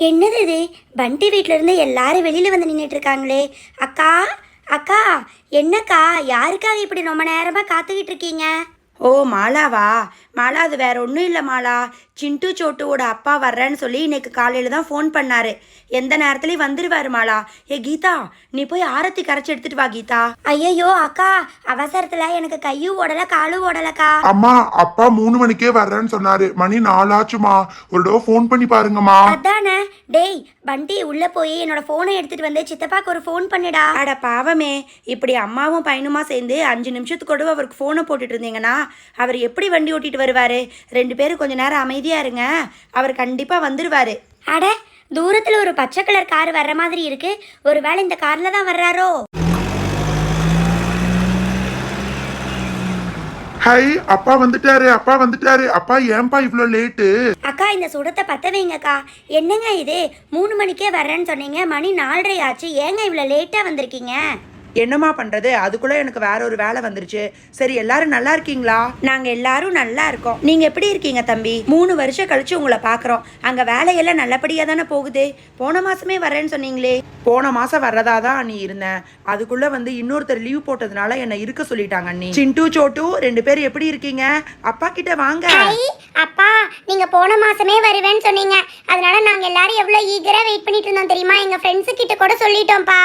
என்னது இது? பண்டி வீட்டிலேருந்து இருந்து எல்லாரும் வெளியில் வந்து நின்றுட்டு இருக்காங்களே. அக்கா அக்கா என்னக்கா யாருக்காக இப்படி ரொம்ப நேரமாக காத்துக்கிட்டு இருக்கீங்க? ஓ மாலாவா? மாலா அது வேற ஒன்றும் இல்லை மாலா. சிண்டு சோட்டுவோட அப்பா வர்றேன்னு சொல்லி இன்னைக்கு காலையில் தான் ஃபோன் பண்ணாரு. எந்த நேரத்துலையும் வந்துருவாரு மாலா. ஏ கீதா நீ போய் ஆரத்தி கரைச்சி எடுத்துட்டு வா கீதா. ஐயையோ அக்கா அவசரத்துல எனக்கு கையும் ஓடல காலும் ஓடலக்கா. அம்மா அப்பா மூணு மணிக்கே வர்றேன்னு சொன்னாரு. மணி நாலாச்சுமா. ஒரு தடவை ஃபோன் பண்ணி பாருங்கம்மா. அதானே? டேய் பண்டி உள்ள போய் என்னோட போனை எடுத்துட்டு வந்து சித்தப்பாக்கு ஒரு ஃபோன் பண்ணுடா. அட பாவமே. இப்படி அம்மாவும் பையனுமா சேர்ந்து அஞ்சு நிமிஷத்துக்கு கூட அவருக்கு ஃபோனை போட்டுட்டு இருந்தீங்கன்னா அவர் எப்படி வண்டி ஓட்டிட்டு வருவாரு? ரெண்டு பேரும் கொஞ்ச நேரம் அமைதியா இருங்க. அவர் கண்டிப்பா வந்துருவாரு. அட தூரத்துல ஒரு பச்சை கலர் கார் வர்ற மாதிரி இருக்கு. ஒருவேளை இந்த கார்ல தான் வர்றாரோ? ஹை அப்பா வந்துட்டாரு அப்பா வந்துட்டாரு. அப்பா ஏன்பா இவ்ளோ லேட்டு அக்கா இந்த சுடத்தை பத்த வைங்கக்கா. என்னங்க இது? மூணு மணிக்கே வர்றேன்னு சொன்னீங்க. மணி நாலரை ஆச்சு. ஏங்க இவ்வளோ லேட்டாக வந்திருக்கீங்க? என்னம்மா பண்றது? அதுக்குள்ள எனக்கு வேற ஒரு வேலை வந்துருச்சு. சரி எல்லாரும் நல்லா இருக்கீங்களா? நாங்க எல்லாரும் நல்லா இருக்கோம். நீங்க எப்படி இருக்கீங்க தம்பி? மூணு வருஷம் கழிச்சு உங்களை பாக்குறோம். அங்க வேலையெல்லாம் நல்லபடியா தானே போகுது? போன மாசமே வரேன்னு சொன்னீங்களே. போன மாசம் வர்றதா தான் நீ இருந்தேன். அதுக்குள்ள வந்து இன்னொருத்தர் லீவ் போட்டதுனால என்ன இருக்க சொல்லிட்டாங்க அண்ணி. சிண்டு சோட்டு ரெண்டு பேரும் எப்படி இருக்கீங்க? அப்பா கிட்ட வாங்க. அப்பா நீங்க போன மாசமே வருவேன்னு சொன்னீங்க. அதனால நாங்க எல்லாரும் எவ்வளவு ஈகரா வெயிட் பண்ணிட்டு இருந்தோம் தெரியுமா? எங்க ஃப்ரெண்ட்ஸ் கிட்ட கூட சொல்லிட்டோம்ப்பா.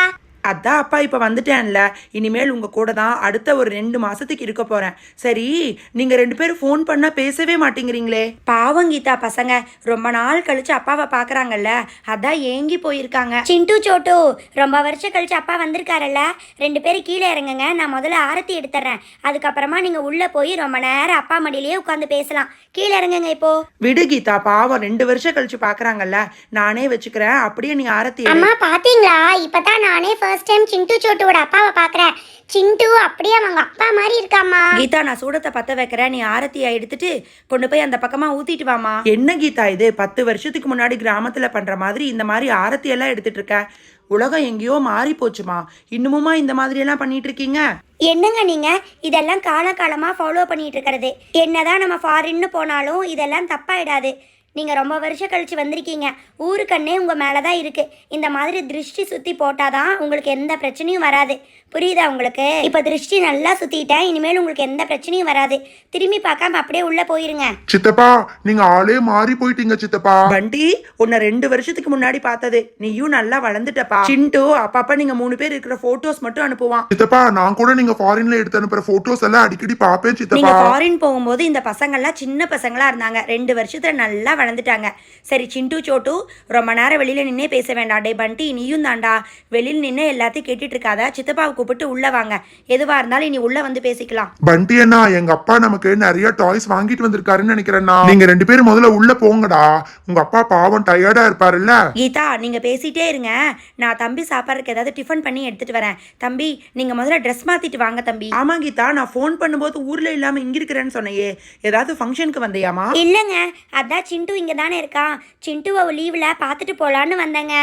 அதான் அப்பா இப்போ வந்துட்டேன்ல. இனிமேல் உங்க கூட தான் அடுத்த ஒரு ரெண்டு மாசத்துக்கு இருக்க போறேன். சரி நீங்க ரெண்டு பேரும் ஃபோன் பண்ணா பேசவே மாட்டேங்கிறீங்களே. பாவம் கீதா பசங்க. ரொம்ப நாள் கழிச்சு அப்பாவை பாக்குறாங்கல்ல. அதான் ஏங்கி போயிருக்காங்க. சிண்டு சோட்டு ரொம்ப வருஷம் கழிச்சு அப்பா வந்திருக்காருல்ல. ரெண்டு பேரும் கீழே இறங்குங்க. நான் முதல்ல ஆரத்தி எடுத்துறேன். அதுக்கப்புறமா நீங்கள் உள்ளே போய் ரொம்ப நேரம் அப்பா மடியிலேயே உட்காந்து பேசலாம். கீழே இறங்குங்க இப்போ. விடு கீதா பாவம் ரெண்டு வருஷம் கழிச்சு பாக்குறாங்கல்ல. நானே வச்சுக்கிறேன். அப்படியே நீ ஆரத்தி. அம்மா பாத்தீங்களா? இப்பதான் நானே ஃபர்ஸ்ட் டைம் சிண்டு சோட்டுவோட அப்பாவை பாக்குறேன் சிண்டு அப்படியே அவங்க அப்பா மாதிரி இருக்காம்மா. கீதா நான் சூடத்தை பத்த வைக்கிறேன். நீ ஆரத்தியை எடுத்துட்டு கொண்டு போய் அந்த பக்கமா ஊத்திட்டு வாமா என்ன கீதா இது? பத்து வருஷத்துக்கு முன்னாடி கிராமத்துல பண்ற மாதிரி இந்த மாதிரி ஆரத்தி எல்லாம் எடுத்துட்டு இருக்க. உலகம் எங்கேயோ மாறி போச்சுமா. இன்னுமுமா இந்த மாதிரி எல்லாம் பண்ணிட்டு இருக்கீங்க? என்னங்க நீங்கள் இதெல்லாம் காலகாலமாக ஃபாலோ பண்ணிட்டு இருக்கிறது. என்னதான் நம்ம ஃபாரின்னு போனாலும் இதெல்லாம் தப்பாயிடாது. நீங்கள் ரொம்ப வருஷம் கழிச்சு வந்திருக்கீங்க. ஊருக்கண்ணே உங்கள் மேலே தான் இருக்குது இந்த மாதிரி திருஷ்டி சுற்றி போட்டால் தான் உங்களுக்கு எந்த பிரச்சனையும் வராது. புரியுதா உங்களுக்கு? இப்போ திருஷ்டி நல்லா சுற்றிட்டேன் இனிமேல் உங்களுக்கு எந்த பிரச்சனையும் வராது. திரும்பி பார்க்காம அப்படியே உள்ளே போயிருங்க. சித்தப்பா நீங்க ஆளே மாறி போயிட்டீங்க சித்தப்பா. பண்டி உன்னை ரெண்டு வருஷத்துக்கு முன்னாடி பார்த்தது. நீயும் நல்லா வளர்ந்துட்டப்பா. சிண்டு அப்பப்ப நீங்க மூணு பேர் இருக்கிற போட்டோஸ் மட்டும் அனுப்புவான். சித்தப்பா நான் கூட நீங்க ஃபாரின்ல எடுத்து அனுப்புற போட்டோஸ் எல்லாம் அடிக்கடி பாப்பேன் நீங்க சித்தப்பா ஃபாரின் போகும்போது இந்த பசங்கள்லாம் சின்ன பசங்களா இருந்தாங்க. ரெண்டு வருஷத்துல நல்லா வளர்ந்துட்டாங்க. சரி சிண்டு சோட்டு ரொம்ப நேரம் வெளியில நின்னே பேச வேண்டாம். டே பண்டி நீயும் தாண்டா. வெளியில நின்று எல்லாத்தையும் கேட்டுட்டு இருக்காத சித்தப்பாவை கூப்பிட்டு உள்ள வாங்க. எதுவா இருந்தாலும் நீ உள்ள வந்து பேசிக்கலாம். பண்டி அண்ணா எங்க அப்பா நமக்கு நிறைய டாய்ஸ் வாங்கிட்டு வந்திருக்காருன்னு நினைக்கிறேன்னா நீங்க ரெண்டு பேரும் முதல்ல உள்ள போங்கடா. உங்க அப்பா பாவம் டயர்டா இருப்பாருல்ல. கீதா நீங்க பேசிட்டே இருங்க. நான் தம்பி சாப்பிட்றதுக்கு ஏதாவது டிஃபன் பண்ணி எடுத்துட்டு வரேன். தம்பி நீங்க முதல்ல ட்ரெஸ் மாத்திட்டு வாங்க தம்பி. ஆமா கீதா. நான் ஃபோன் பண்ணும்போது ஊர்ல இல்லாம இங்க இருக்கிறேன்னு சொன்னையே. ஏதாவது ஃபங்க்ஷனுக்கு வந்தியாமா? இல்லைங்க. அதான் சிண்டு இங்கே தானே இருக்கான் சிண்டுவை லீவில் பார்த்துட்டு போகலான்னு வந்தேங்க.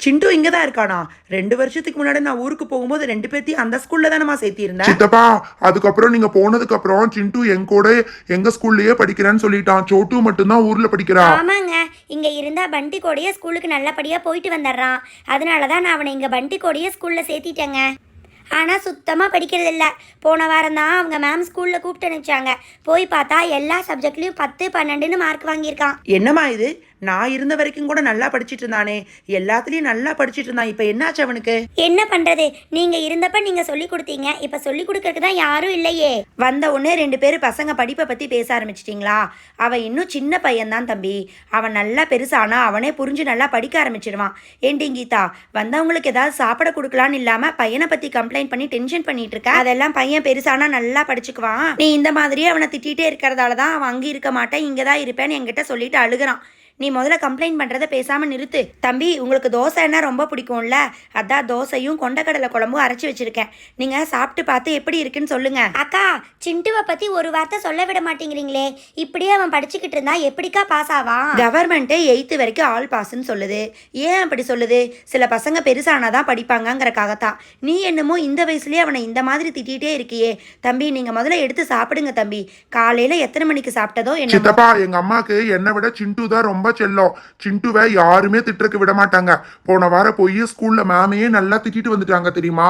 சிண்டு இங்க தான் இருக்கானா? ரெண்டு வருஷத்துக்கு முன்னாடி நான் ஊருக்கு போகும்போது ரெண்டு பேர்த்தையும் அந்த ஸ்கூல்ல தானமா சேர்த்தி இருந்தேன் சித்தப்பா அதுக்கப்புறம் நீங்க போனதுக்கு அப்புறம் சிண்டு என் கூட எங்க ஸ்கூல்லயே படிக்கிறேன்னு சொல்லிட்டான். சோட்டு மட்டும்தான் ஊர்ல படிக்கிறா. ஆமாங்க. இங்க இருந்தா பண்டி கோடைய ஸ்கூலுக்கு நல்லபடியா போயிட்டு வந்துடுறான். அதனால தான் நான் அவனை இங்க பண்டி கோடைய ஸ்கூல்ல சேர்த்திட்டேங்க. ஆனால் சுத்தமாக படிக்கிறதில்ல. போன வாரம் தான் அவங்க மேம் ஸ்கூலில் கூப்பிட்டு அனுப்பிச்சாங்க. போய் பார்த்தா எல்லா சப்ஜெக்ட்லேயும் பத்து பன்னெண்டுன்னு மார்க் வாங்கியிருக்கான். என்னம்மா இது? நான் இருந்த வரைக்கும் கூட நல்லா படிச்சிட்டு இருந்தானே. எல்லாத்துலயும் நல்லா படிச்சிட்டு இருந்தான். இப்ப என்னாச்சு அவனுக்கு? என்ன பண்றது? நீங்க இருந்தப்ப நீங்க சொல்லி கொடுத்தீங்க. இப்ப சொல்லி கொடுக்கறதுக்கு தான் யாரும் இல்லையே. வந்த உடனே ரெண்டு பேரும் பசங்க படிப்பை பத்தி பேச ஆரம்பிச்சிட்டிங்களா? அவன் இன்னும் சின்ன பையன்தான் தம்பி. அவன் நல்லா பெருசானா அவனே புரிஞ்சு நல்லா படிக்க ஆரம்பிச்சிடுவான் ஏண்டி கீதா வந்தவங்களுக்கு ஏதாவது சாப்பிட கொடுக்கலான்னு இல்லாம பையனை பத்தி கம்ப்ளைண்ட் பண்ணி டென்ஷன் பண்ணிட்டு இருக்க? அதெல்லாம் பையன் பெருசானா நல்லா படிச்சுக்குவான்? நீ இந்த மாதிரியே அவனை திட்டிகிட்டே இருக்கிறதால தான் அவன் அங்கே இருக்க மாட்டேன் இங்கே தான் இருப்பேன்னு என்கிட்ட சொல்லிட்டு அழுகுறான். நீ முதல்ல கம்ப்ளைண்ட் பண்ணுறத பேசாமல் நிறுத்து. தம்பி உங்களுக்கு தோசைன்னா ரொம்ப பிடிக்கும்ல? அதான் தோசையும் கொண்டக்கடலை குழம்பும் அரைச்சி வச்சிருக்கேன். நீங்கள் சாப்பிட்டு பார்த்து எப்படி இருக்குன்னு சொல்லுங்க. அக்கா சிண்டுவை பத்தி ஒரு வார்த்தை சொல்ல விட மாட்டேங்கிறீங்களே. இப்படியே அவன் படிச்சுக்கிட்டு இருந்தா எப்படிக்கா பாஸ் ஆவான்? கவர்மெண்ட்டே எயித்து வரைக்கும் ஆல் பாஸ்ன்னு சொல்லுது. ஏன் அப்படி சொல்லுது? சில பசங்க பெருசானாதான் படிப்பாங்கங்கிறக்காகத்தான். நீ என்னமோ இந்த வயசுலயே அவனை இந்த மாதிரி திட்டிகிட்டே இருக்கியே. தம்பி நீங்கள் முதல்ல எடுத்து சாப்பிடுங்க தம்பி. காலையில் எத்தனை மணிக்கு சாப்பிட்டதோ என்ன சித்தப்பா எங்க அம்மாக்கு என்னை விட சிண்டு தான் ரொம்ப ரொம்ப செல்லம் சிண்டுவை யாருமே திட்டுறக்கு விட மாட்டாங்க போன வாரம் போய் ஸ்கூல்ல மேமையே நல்லா திட்டிட்டு வந்துட்டாங்க தெரியுமா?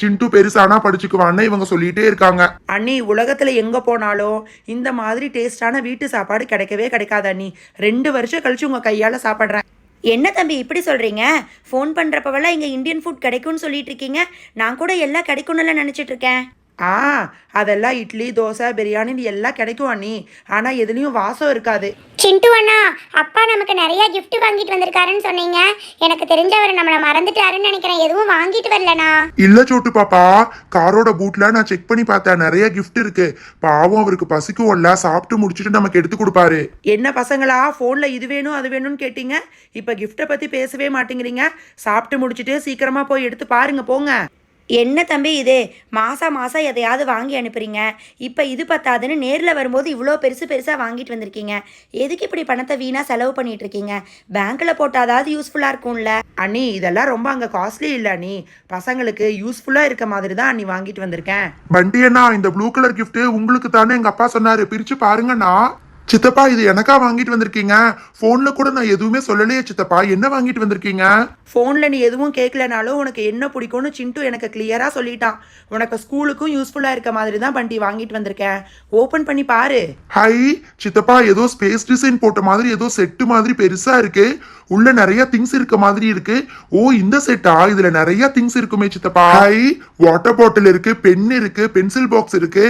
சிண்டு பெருசானா படிச்சுக்குவான்னு இவங்க சொல்லிட்டே இருக்காங்க. அண்ணி உலகத்தில் எங்கே போனாலும் இந்த மாதிரி டேஸ்டான வீட்டு சாப்பாடு கிடைக்கவே கிடைக்காது அண்ணி. ரெண்டு வருஷம் கழிச்சு உங்கள் கையால் சாப்பிட்றேன். என்ன தம்பி இப்படி சொல்கிறீங்க ஃபோன் பண்ணுறப்பவெல்லாம் இங்கே இந்தியன் ஃபுட் கிடைக்கும்னு சொல்லிட்டு இருக்கீங்க. நான் கூட எல்லாம் கிடைக்கும்னுல நினச்சிட்டு இருக்கேன். ஆ அதெல்லாம் இட்லி தோசை பிரியாணின்னு எல்லாம் கிடைக்கும் அண்ணி. ஆனால் எதுலேயும் வாசம் இருக்காது. சிண்டு அண்ணா அப்பா நமக்கு நிறைய gift வாங்கிட்டு வந்திருக்காருன்னு சொன்னீங்க. எனக்கு தெரிஞ்சவர் நம்மளை மறந்துட்டாருன்னு நினைக்கிறேன். எதுவும் வாங்கிட்டு வரலண்ணா. இல்ல சோட்டு பாப்பா காரோட பூட்ல நான் செக் பண்ணி பார்த்தேன். நிறைய கிஃப்ட் இருக்கு. பாவம் அவருக்கு பசிக்கும்ல சாப்பிட்டு முடிச்சிட்டு நமக்கு எடுத்து கொடுப்பாரு. என்ன பசங்களா? ஃபோனில் இது வேணும் அது வேணும்னு கேட்டீங்க? இப்போ கிஃப்ட்டை பற்றி பேசவே மாட்டேங்கிறீங்க. சாப்பிட்டு முடிச்சுட்டு சீக்கிரமாக போய் எடுத்து பாருங்க போங்க. என்ன தம்பி இது? மாதம் மாதம் எதையாவது வாங்கி அனுப்புறீங்க. இப்போ இது பத்தாதுன்னு நேரில் வரும்போது இவ்வளோ பெருசு பெருசாக வாங்கிட்டு வந்திருக்கீங்க. எதுக்கு இப்படி பணத்தை வீணாக செலவு பண்ணிட்டு இருக்கீங்க? பேங்க்கில் போட்டாதாவது யூஸ்ஃபுல்லாக இருக்கும்ல. அண்ணி இதெல்லாம் ரொம்ப அங்கே காஸ்ட்லி இல்லை அண்ணி. பசங்களுக்கு யூஸ்ஃபுல்லாக இருக்க மாதிரி தான் அண்ணி வாங்கிட்டு வந்திருக்கேன். பண்டி அண்ணா இந்த ப்ளூ கலர் gift உங்களுக்கு தானே எங்க அப்பா சொன்னாரு. பிரிச்சு பாருங்கண்ணா. சித்தப்பா இது எனக்கா வாங்கிட்டு வந்திருக்கீங்க? போன்ல கூட நான் எதுவுமே சொல்லலையே சித்தப்பா. என்ன வாங்கிட்டு வந்திருக்கீங்க? ஃபோனில் நீ எதுவும் கேட்கலனாலும் உனக்கு என்ன பிடிக்கும்னு சிண்டு எனக்கு கிளியராக சொல்லிட்டான். உனக்கு ஸ்கூலுக்கும் யூஸ்ஃபுல்லாக இருக்க மாதிரி தான் பண்டி வாங்கிட்டு வந்திருக்கேன். ஓப்பன் பண்ணி பாரு. ஹை சித்தப்பா ஏதோ ஸ்பேஸ் டிசைன் போட்ட மாதிரி ஏதோ செட்டு மாதிரி பெருசா இருக்கு. உள்ள நிறைய திங்ஸ் இருக்க மாதிரி இருக்கு. ஓ இந்த செட்டா இதுல நிறைய திங்ஸ் இருக்குமே சித்தப்பா. ஹை வாட்டர் பாட்டில் இருக்கு பென் இருக்கு பென்சில் பாக்ஸ் இருக்கு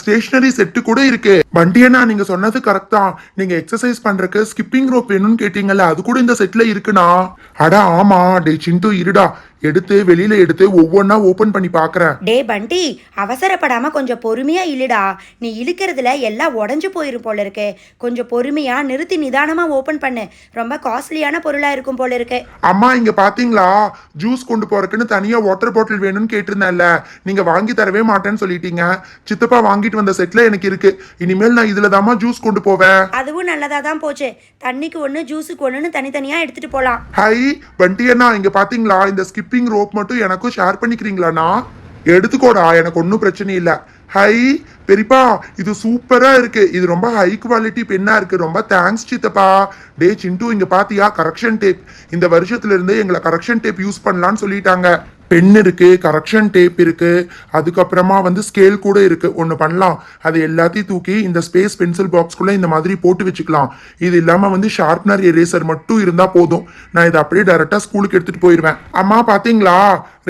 ஸ்டேஷனரி செட்டு கூட இருக்கு. வண்டியண்ணா நீங்க சொன்னது கரெக்ட் தான் நீங்க எக்ஸசைஸ் பண்றதுக்கு ஸ்கிப்பிங் ரோப் வேணும்னு கேட்டீங்கல்ல அது கூட இந்த செட்ல இருக்குண்ணா. அட ஆமா டே சிண்டு இருடா. எடுத்து வெளியில எடுத்து ஒவ்வொன்னா ஓபன் பண்ணி பாக்குறேன் டே பண்டி அவசரப்படாம கொஞ்சம் பொறுமையா இழுடா. நீ இழுக்கிறதுல எல்லாம் உடஞ்சு போயிரும் போல இருக்கு. கொஞ்சம் பொறுமையா நிறுத்தி நிதானமா ஓபன் பண்ணு. ரொம்ப காஸ்ட்லியான பொருளா இருக்கும் போல இருக்கு. அம்மா இங்க பாத்தீங்களா? ஜூஸ் கொண்டு போறதுக்குன்னு தனியா வாட்டர் பாட்டில் வேணும்னு கேட்டிருந்தேன்ல. நீங்க வாங்கி தரவே மாட்டேன்னு சொல்லிட்டீங்க. சித்தப்பா வாங்கிட்டு வந்த செட்ல எனக்கு இருக்கு. இனிமேல் நான் இதுல தாமா ஜூஸ் கொண்டு போவேன். அதுவும் நல்லதா தான் போச்சு. தண்ணிக்கு ஒன்று ஜூஸுக்கு ஒன்றுன்னு தனித்தனியா எடுத்துட்டு போலாம். ஹை வண்டி அண்ணா இங்க பாத்தீங்களா? இந்த ஸ்லிப்பிங் ரோப் மட்டும் எனக்கும் ஷேர் பண்ணிக்கிறீங்களாண்ணா எடுத்துக்கோடா எனக்கு ஒன்றும் பிரச்சனை இல்லை. ஹை பெரியப்பா இது சூப்பராக இருக்கு. இது ரொம்ப ஹை குவாலிட்டி பெண்ணாக இருக்கு. ரொம்ப தேங்க்ஸ் சித்தப்பா. டே சிண்டு இங்கே பாத்தியா? கரெக்ஷன் டேப் இந்த வருஷத்துல இருந்து எங்களை கரெக்ஷன் டேப் யூஸ் பண்ணலான்னு சொல்லிட்டாங்க. பென் இருக்குது கரெக்ஷன் டேப் இருக்குது அதுக்கப்புறமா வந்து ஸ்கேல் கூட இருக்குது ஒன்று பண்ணலாம். அது எல்லாத்தையும் தூக்கி இந்த ஸ்பேஸ் பென்சில் பாக்ஸ்குள்ளே இந்த மாதிரி போட்டு வச்சுக்கலாம். இது இல்லாமல் வந்து ஷார்ப்னர் எரேசர் மட்டும் இருந்தால் போதும். நான் இதை அப்படியே டேரெக்டாக ஸ்கூலுக்கு எடுத்துகிட்டு போயிடுவேன் அம்மா பார்த்தீங்களா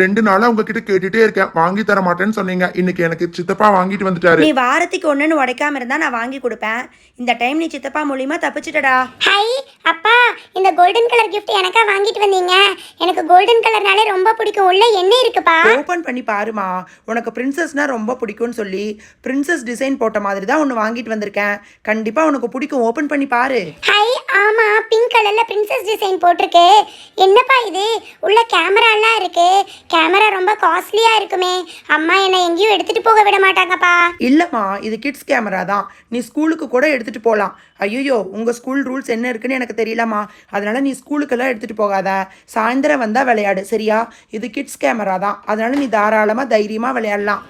ரெண்டு நாளா உங்ககிட்ட கேட்டுட்டே இருக்கேன். வாங்கி தர மாட்டேன்னு சொன்னீங்க. இன்னைக்கு எனக்கு சித்தப்பா வாங்கிட்டு வந்துட்டாரு. நீ வாரத்துக்கு ஒன்றுன்னு உடைக்காம இருந்தா நான் வாங்கி கொடுப்பேன். இந்த டைம் நீ சித்தப்பா மூலியமா தப்பிச்சிட்டடா. ஹை அப்பா இந்த கோல்டன் கலர் gift எனக்கா வாங்கிட்டு வந்தீங்க? எனக்கு கோல்டன் கலர்னாலே ரொம்ப பிடிக்கும். உள்ள என்ன இருக்குப்பா? ஓப்பன் பண்ணி பாருமா. உனக்கு பிரின்சஸ்னா ரொம்ப பிடிக்கும்னு சொல்லி பிரின்சஸ் டிசைன் போட்ட மாதிரி தான் ஒன்று வாங்கிட்டு வந்திருக்கேன். கண்டிப்பாக உனக்கு பிடிக்கும். ஓப்பன் பண்ணி பாரு. ஹை ஆமா பிங்க் கலர்ல பிரின்சஸ் டிசைன் போட்டிருக்கு. என்னப்பா இது? உள்ள கேமராலாம் இருக்கு. கேமரா ரொம்ப காஸ்ட்லியா இருக்குமே. அம்மா என்னை எங்கேயும் எடுத்துட்டு போக விட மாட்டாங்கப்பா. இல்லைம்மா இது கிட்ஸ் கேமரா தான். நீ ஸ்கூலுக்கு கூட எடுத்துகிட்டு போகலாம் ஐயோ உங்கள் ஸ்கூல் ரூல்ஸ் என்ன இருக்குன்னு எனக்கு தெரியலம்மா. அதனால நீ ஸ்கூலுக்கெல்லாம் எடுத்துகிட்டு போகாத. சாயந்தரம் வந்தால் விளையாடு சரியா? இது கிட்ஸ் கேமரா தான். அதனால நீ தாராளமாக தைரியமாக விளையாடலாம்.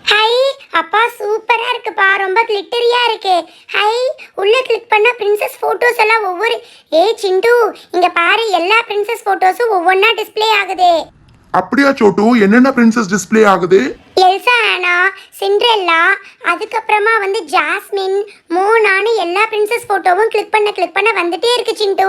அப்பா சூப்பரா இருக்குப்பா. ரொம்ப கிளிட்டரியா இருக்கு. ஹை உள்ள கிளிக் பண்ணா பிரின்சஸ் போட்டோஸ் எல்லாம் ஒவ்வொரு ஏய் சிண்டு இங்க பாரு எல்லா பிரின்சஸ் போட்டோஸும் ஒவ்வொன்றா டிஸ்ப்ளே ஆகுது. அப்படியா சோட்டு? என்னென்ன பிரின்சஸ் டிஸ்ப்ளே ஆகுது? எல்சா ஆனா சிண்ட்ரெல்லா அதுக்கப்புறமா வந்து ஜாஸ்மின் மோனான்னு எல்லா பிரின்சஸ் போட்டோவும் கிளிக் பண்ண கிளிக் பண்ண வந்துட்டே இருக்கு சிண்டு.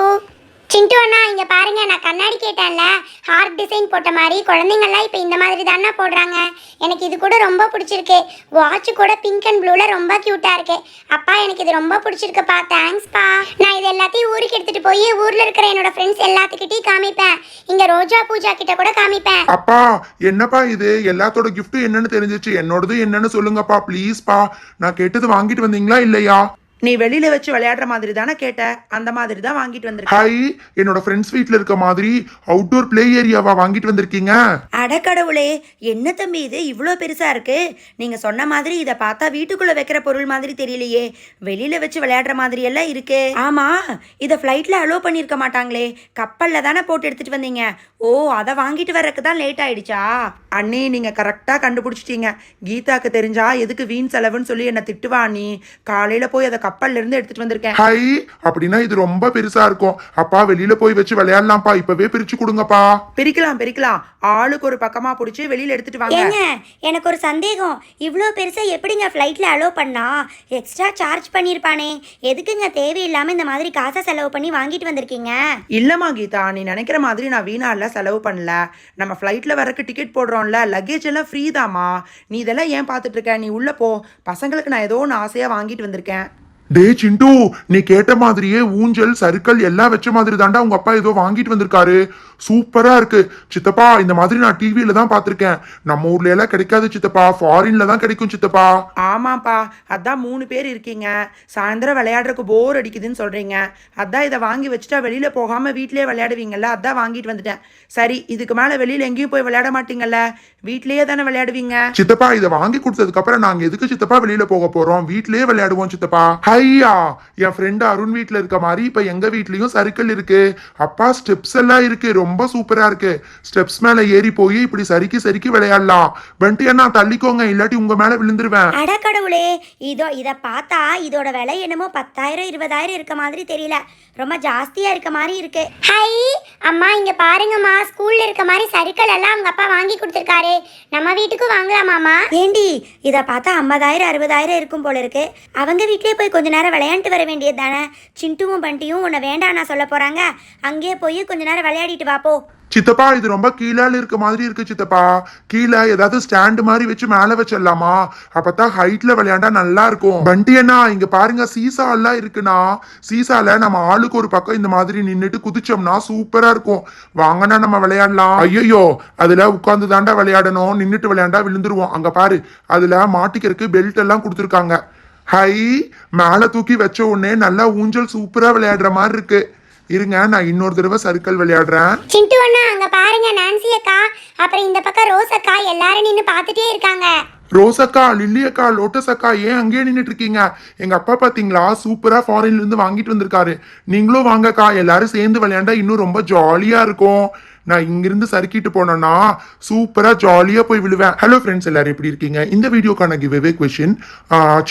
சிண்டு அண்ணா இங்கே பாருங்க நான் கண்ணாடி கேட்டேன்ல. ஹார்ட் டிசைன் போட்ட மாதிரி குழந்தைங்கள்லாம் இப்போ இந்த மாதிரி தானே போடுறாங்க. எனக்கு இது கூட ரொம்ப பிடிச்சிருக்கு. வாட்ச் கூட பிங்க் அண்ட் ப்ளூவில் ரொம்ப க்யூட்டாக இருக்கு. அப்பா எனக்கு இது ரொம்ப பிடிச்சிருக்குப்பா. தேங்க்ஸ்ப்பா நான் இது எல்லாத்தையும் ஊருக்கு எடுத்துட்டு போய் ஊரில் இருக்கிற என்னோட ஃப்ரெண்ட்ஸ் எல்லாத்துக்கிட்டையும் காமிப்பேன். இங்கே ரோஜா பூஜா கிட்ட கூட காமிப்பேன். அப்பா என்னப்பா இது? எல்லாத்தோட கிஃப்ட்டும் என்னன்னு தெரிஞ்சிச்சு. என்னோடது என்னன்னு சொல்லுங்கப்பா ப்ளீஸ்ப்பா நான் கேட்டது வாங்கிட்டு வந்தீங்களா இல்லையா? நீ வெளியில் வச்சு விளையாடுற மாதிரி தானே கேட்ட? அந்த மாதிரி தான் வாங்கிட்டு வந்திருக்கேன் ஹாய் என்னோட ஃப்ரெண்ட்ஸ் வீட்ல இருக்க மாதிரி அவுட்டோர் ப்ளே ஏரியாவா வாங்கிட்டு வந்திருக்கீங்க? அடக்கடவுளே என்ன தம்பி இது? இவ்வளோ பெருசா இருக்கு. நீங்க சொன்ன மாதிரி இதை பார்த்தா வீட்டுக்குள்ள வைக்கிற பொருள் மாதிரி தெரியலையே. வெளியில வச்சு விளையாடுற மாதிரி எல்லாம் இருக்கு. ஆமா இதை ஃப்ளைட்ல அலோவ் பண்ணியிருக்க மாட்டாங்களே. கப்பல்ல தானே போட்டு எடுத்துட்டு வந்தீங்க. ஓ அதை வாங்கிட்டு வர்றதுக்கு தான் லேட் ஆயிடுச்சா? அண்ணி நீங்கள் கரெக்டாக கண்டுபிடிச்சிட்டீங்க. கீதாக்கு தெரிஞ்சா எதுக்கு வீண் செலவுன்னு சொல்லி என்னை திட்டுவா நீ? காலையில் போய் அதை கப்பல்ல இருந்து எடுத்துட்டு வந்திருக்கேன். ஹை அப்படின்னா இது ரொம்ப பெருசா இருக்கும். அப்பா வெளியில போய் வச்சு விளையாடலாம்ப்பா. இப்பவே பிரிச்சு கொடுங்கப்பா. பிரிக்கலாம் பிரிக்கலாம். ஆளுக்கு ஒரு பக்கமா பிடிச்சி வெளியில எடுத்துட்டு வாங்க. ஏங்க எனக்கு ஒரு சந்தேகம். இவ்வளோ பெருசாக எப்படிங்க ஃப்ளைட்டில் அலோவ் பண்ணா? எக்ஸ்ட்ரா சார்ஜ் பண்ணியிருப்பானே எதுக்குங்க தேவையில்லாமல் இந்த மாதிரி காசை செலவு பண்ணி வாங்கிட்டு வந்திருக்கீங்க? இல்லம்மா கீதா நீ நினைக்கிற மாதிரி நான் வீணால செலவு பண்ணல. நம்ம ஃப்ளைட்ல வரக்கு டிக்கெட் போடுறோம்ல லக்கேஜ் எல்லாம் ஃப்ரீ தாம்மா. நீ இதெல்லாம் ஏன் பார்த்துட்ருக்க நீ உள்ளே போ. பசங்களுக்கு நான் ஏதோ ஒன்று ஆசையாக வாங்கிட்டு வந்திருக்கேன். டே சிண்டு நீ கேட்ட மாதிரியே ஊஞ்சல் சறுக்கல் எல்லாம் வச்ச மாதிரி தாண்டா உங்க அப்பா ஏதோ வாங்கிட்டு வந்திருக்காரு. சூப்பரா இருக்கு. சித்தப்பா இந்த மாதிரி நான் டிவியில தான் பார்த்திருக்கேன். நம்ம ஊர்ல எல்லாம் கிடைக்காது சித்தப்பா. ஃபாரின்ல தான் கிடைக்கும் சித்தப்பா. ஆமாப்பா அதான் மூணு பேர் இருக்கீங்க. சாயந்தரம் விளையாடுறதுக்கு போர் அடிக்குதுன்னு சொல்றீங்க. அதான் இதை வாங்கி வச்சுட்டா வெளியில போகாம வீட்லயே விளையாடுவீங்கல்ல அதான் வாங்கிட்டு வந்துட்டேன். சரி இதுக்கு மேல வெளியில எங்கேயும் போய் விளையாட மாட்டீங்கல்ல? வீட்லயே தானே விளையாடுவீங்க? சித்தப்பா இதை வாங்கி கொடுத்ததுக்கு அப்புறம் நாங்க எதுக்கு சித்தப்பா வெளியில போக போறோம்? வீட்லயே விளையாடுவோம் சித்தப்பா. ஹையா என் ஃப்ரெண்ட் அருண் வீட்ல இருக்க மாதிரி இப்ப எங்க வீட்லயும் சறுக்கல் இருக்கு. அப்பா ஸ்டெப்ஸ் எல்லாம் இருக்கு. ரொம்ப சூப்பரா இருக்கு. ஸ்டெப்ஸ் மேல ஏறி போய் இப்படி சறுக்கி சறுக்கி விளையாடலாம். வண்டி அண்ணா தள்ளிக்கோங்க. இல்லாட்டி உங்க மேல விழுந்துருவேன். அடக்கடவுளே இதோ இதை பார்த்தா இதோட விலை என்னமோ பத்தாயிரம் இருபதாயிரம் இருக்க மாதிரி தெரியல. ரொம்ப ஜாஸ்தியாக இருக்க மாதிரி இருக்கு. ஹை அம்மா இங்க பாருங்கம்மா. ஸ்கூல்ல இருக்க மாதிரி சறுக்கல் எல்லாம் அவங்க அப்பா வாங்கி கொடுத்துருக்காரு. நம்ம வீட்டுக்கும் வாங்கலாமாமா ஏண்டி இதை பார்த்தா ஐம்பதாயிரம் அறுபதாயிரம் இருக்கும் போல இருக்கு. அவங்க வீட்லயே போய் கொஞ்ச நேரம் விளையாண்டுட்டு வர வேண்டியது தானே சிண்டுவும் பண்டியும் உன்னை வேண்டாம் நான் சொல்ல போறாங்க. அங்கேயே போய் கொஞ்ச நேரம் விளையாடிட்டு வாப்போ சித்தப்பா இது ரொம்ப கீழால இருக்க மாதிரி இருக்கு சித்தப்பா. கீழே ஏதாவது ஸ்டாண்ட் மாதிரி வச்சு மேல வச்சிடலாமா? அப்பதான் ஹைட்ல விளையாண்டா நல்லா இருக்கும். பண்டி அண்ணா இங்க பாருங்க சீசா எல்லாம் இருக்குண்ணா. சீசால நம்ம ஆளுக்கு ஒரு பக்கம் இந்த மாதிரி நின்னுட்டு குதிச்சோம்னா சூப்பரா இருக்கும். வாங்கண்ணா நம்ம விளையாடலாம். ஐயோ அதுல உட்காந்து தாண்டா விளையாடணும். நின்னுட்டு விளையாண்டா விழுந்துருவோம். அங்க பாரு அதுல மாட்டிக்கிறதுக்கு பெல்ட் எல்லாம் கொடுத்துருக்காங்க. ஹை மேல தூக்கி வச்ச உடனே நல்லா ஊஞ்சல் சூப்பரா விளையாடுற மாதிரி இருக்கு. இருங்க நான் இன்னொரு தடவை சர்க்கிள் விளையாடுறேன். சிண்டு அண்ணா அங்க பாருங்க நான்சி அக்கா. அப்புறம் இந்த பக்கம் ரோஸ் அக்கா எல்லாரும் நின்னு பார்த்துட்டே இருக்காங்க. ரோஸ் அக்கா லில்லி அக்கா லோட்டஸ் அக்கா ஏன் அங்கேயே நின்னுட்டு இருக்கீங்க? எங்க அப்பா பாத்தீங்களா சூப்பரா ஃபாரின்ல இருந்து வாங்கிட்டு வந்திருக்காரு. நீங்களும் வாங்கக்கா எல்லாரும் சேர்ந்து விளையாண்டா இன்னும் ரொம்ப ஜாலியா இருக்கும். நான் இங்கிருந்து சறுக்கிட்டு போனேன்னா சூப்பராக ஜாலியாக போய் விழுவேன். ஹலோ ஃப்ரெண்ட்ஸ் எல்லாரும் எப்படி இருக்கீங்க? இந்த வீடியோக்கான கிவ்வே கொஷின்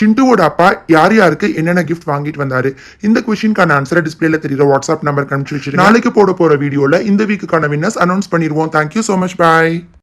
சிண்டுவோட அப்பா யார் யாருக்கு என்னென்ன கிஃப்ட் வாங்கிட்டு வந்தாரு? இந்த கொஷினுக்கான ஆன்சரை டிஸ்பிளேல தெரியுற வாட்ஸ்அப் நம்பர் அனுப்பிச்சு வச்சிருக்கேன் நாளைக்கு போட போகிற வீடியோவில் இந்த வீக்குக்கான வின்னர்ஸ் அனௌன்ஸ் பண்ணிடுவோம் thank you so much bye